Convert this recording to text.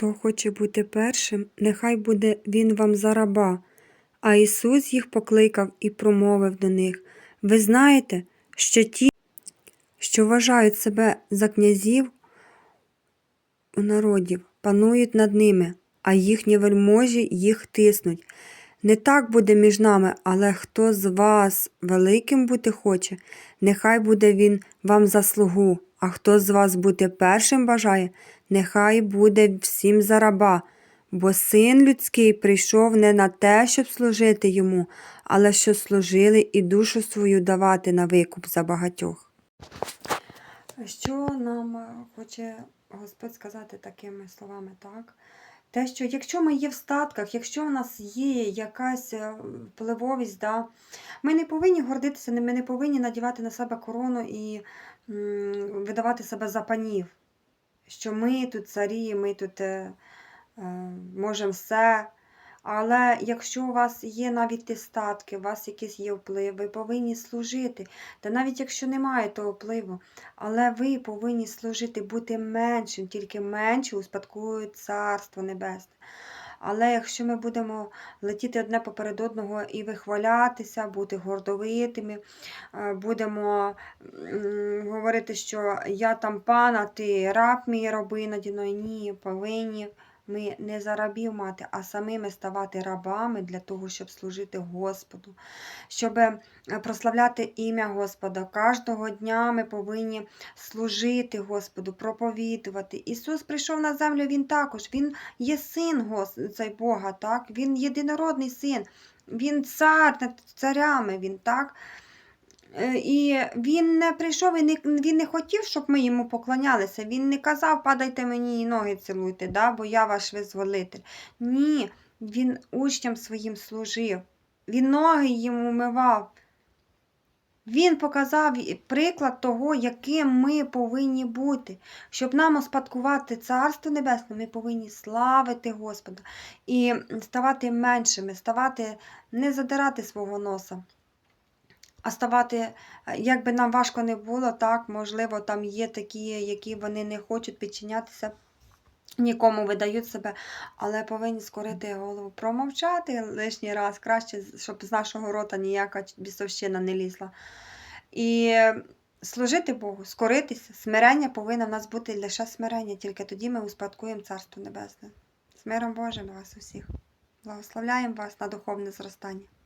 Хто хоче бути першим, нехай буде він вам за раба. А Ісус їх покликав і промовив до них Ви знаєте, що ті, що вважають себе за князів у народів, панують над ними, а їхні вельможі їх тиснуть. Не так буде між нами, але хто з вас великим бути хоче, нехай буде він вам за слугу, а хто з вас бути першим бажає, нехай буде всім за раба. Бо син людський прийшов не на те, щоб служити йому, але щоб служили і душу свою давати на викуп за багатьох. Що нам хоче Господь сказати такими словами, так? Те, що якщо ми є в статках, якщо в нас є якась е, впливовість, да, ми не повинні гордитися, ми не повинні надівати на себе корону і м, видавати себе за панів, що ми тут царі, ми тут е, е, можемо все. Але якщо у вас є навіть статки, у вас якийсь є вплив, ви повинні служити. Та навіть якщо немає того впливу, але ви повинні служити, бути меншим, тільки менше успадкують Царство Небесне. Але якщо ми будемо летіти одне поперед одного і вихвалятися, бути гордовитими, е, будемо говорити, що я там пан, а ти раб мій роби наді мною, ні, повинні ми не за рабів мати, а самими ставати рабами для того, щоб служити Господу, щоб е, прославляти ім'я Господа. Кожного дня ми повинні служити Господу, проповідувати. Ісус прийшов на землю, Він також, Він є син цей Бога, так? Він єдинородний син, Він цар над царями, Він так. Е, І він не прийшов і не, він не хотів, щоб ми йому поклонялися. Він не казав, падайте мені і ноги цілуйте, да, бо я ваш визволитель. Ні, він учням своїм служив, він ноги їм умивав. Він показав приклад того, яким ми повинні бути. Щоб нам успадкувати Царство Небесне, ми повинні славити Господа і ставати меншими, ставати, не задирати свого носа а ставати, е, як би нам важко не було, так, можливо, там є такі, які вони не хочуть підчинятися. Нікому видають себе, але повинні скорити голову, промовчати лишній раз, краще, щоб з нашого рота ніяка бісовщина не лізла. І служити Богу, скоритися, смирення повинно в нас бути лише смирення, тільки тоді ми успадкуємо Царство Небесне. З миром Божим вас усіх. Благословляємо вас на духовне зростання.